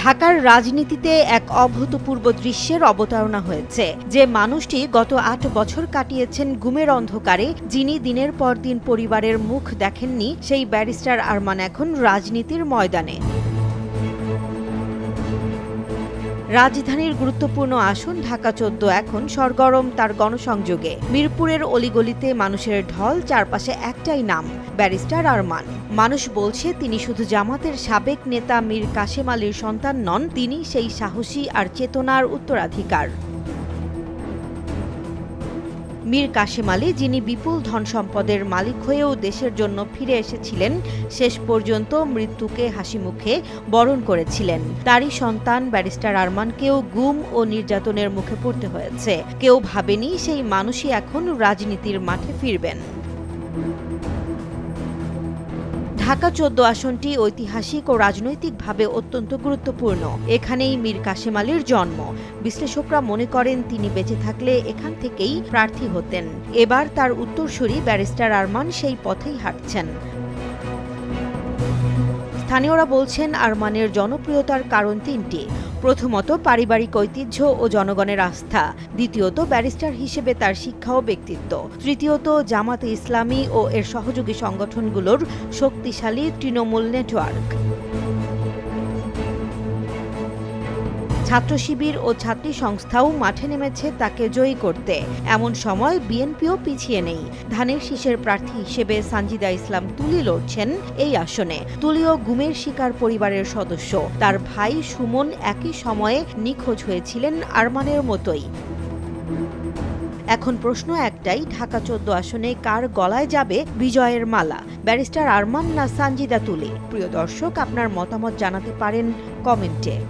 ঢাকার রাজনীতিতে এক অভূতপূর্ব দৃশ্যের অবতারণা হয়েছে, যে মানুষটি গত আট বছর কাটিয়েছেন গুমের অন্ধকারে, যিনি দিনের পর দিন পরিবারের মুখ দেখেননি, সেই ব্যারিস্টার আরমান এখন রাজনীতির ময়দানে। রাজধানীর গুরুত্বপূর্ণ আসন ঢাকা চোদ্দ। এখন সরগরম তার গণসংযোগে। মিরপুরের অলিগলিতে মানুষের ঢল চারপাশে একটাই নাম, ব্যারিস্টার আরমান। মানুষ বলছে, তিনি শুধু জামাতের সাবেক নেতা মীর কাশেম আলীর সন্তান নন, তিনি সেই সাহসী আর চেতনার উত্তরাধিকার। মীর কাশেম আলী, যিনি বিপুল ধন সম্পদের মালিক হয়েও দেশের জন্য ফিরে এসেছিলেন, শেষ পর্যন্ত মৃত্যুকে হাসি মুখে বরণ করেছিলেন। তারই সন্তান ব্যারিস্টার আরমানকেও গুম ও নির্যাতনের মুখে পড়তে হয়েছে। কেউ ভাবেনি সেই মানুষই এখন রাজনীতির মাঠে ফিরবেন। ঢাকা চোদ্দ আসনটি ঐতিহাসিক ও রাজনৈতিকভাবে অত্যন্ত গুরুত্বপূর্ণ। এখানেই মীর কাশেম আলীর জন্ম। বিশ্লেষকরা মনে করেন তিনি বেঁচে থাকলে এখান থেকেই প্রার্থী হতেন। এবার তার উত্তরসূরি ব্যারিস্টার আরমান সেই পথেই হাঁটছেন। স্থানীয়রা বলছেন, আরমানের জনপ্রিয়তার কারণ তিনটি। প্রথমত পারিবারিক ঐতিহ্য ও জনগণের আস্থা, দ্বিতীয়ত ব্যারিস্টার হিসেবে তার শিক্ষা ও ব্যক্তিত্ব, তৃতীয়ত জামাতে ইসলামী ও এর সহযোগী সংগঠনগুলোর শক্তিশালী তৃণমূল নেটওয়ার্ক। ছাত্র শিবির ও ছাত্রী সংস্থাও মাঠে নেমেছে তাকে জয়ী করতে। এমন সময় বিএনপিও পিছিয়ে নেই। ধানের শীষের প্রার্থী হিসেবে সানজিদা ইসলাম তুলি লড়ছেন এই আসনে। তুলিও গুমের শিকার পরিবারের সদস্য। তার ভাই সুমন একই সময়ে নিখোঁজ হয়েছিলেন আরমানের মতোই। এখন প্রশ্ন একটাই, ঢাকা চোদ্দ আসনে কার গলায় যাবে বিজয়ের মালা? ব্যারিস্টার আরমান না সানজিদা তুলি? প্রিয় দর্শক, আপনার মতামত জানাতে পারেন কমেন্টে।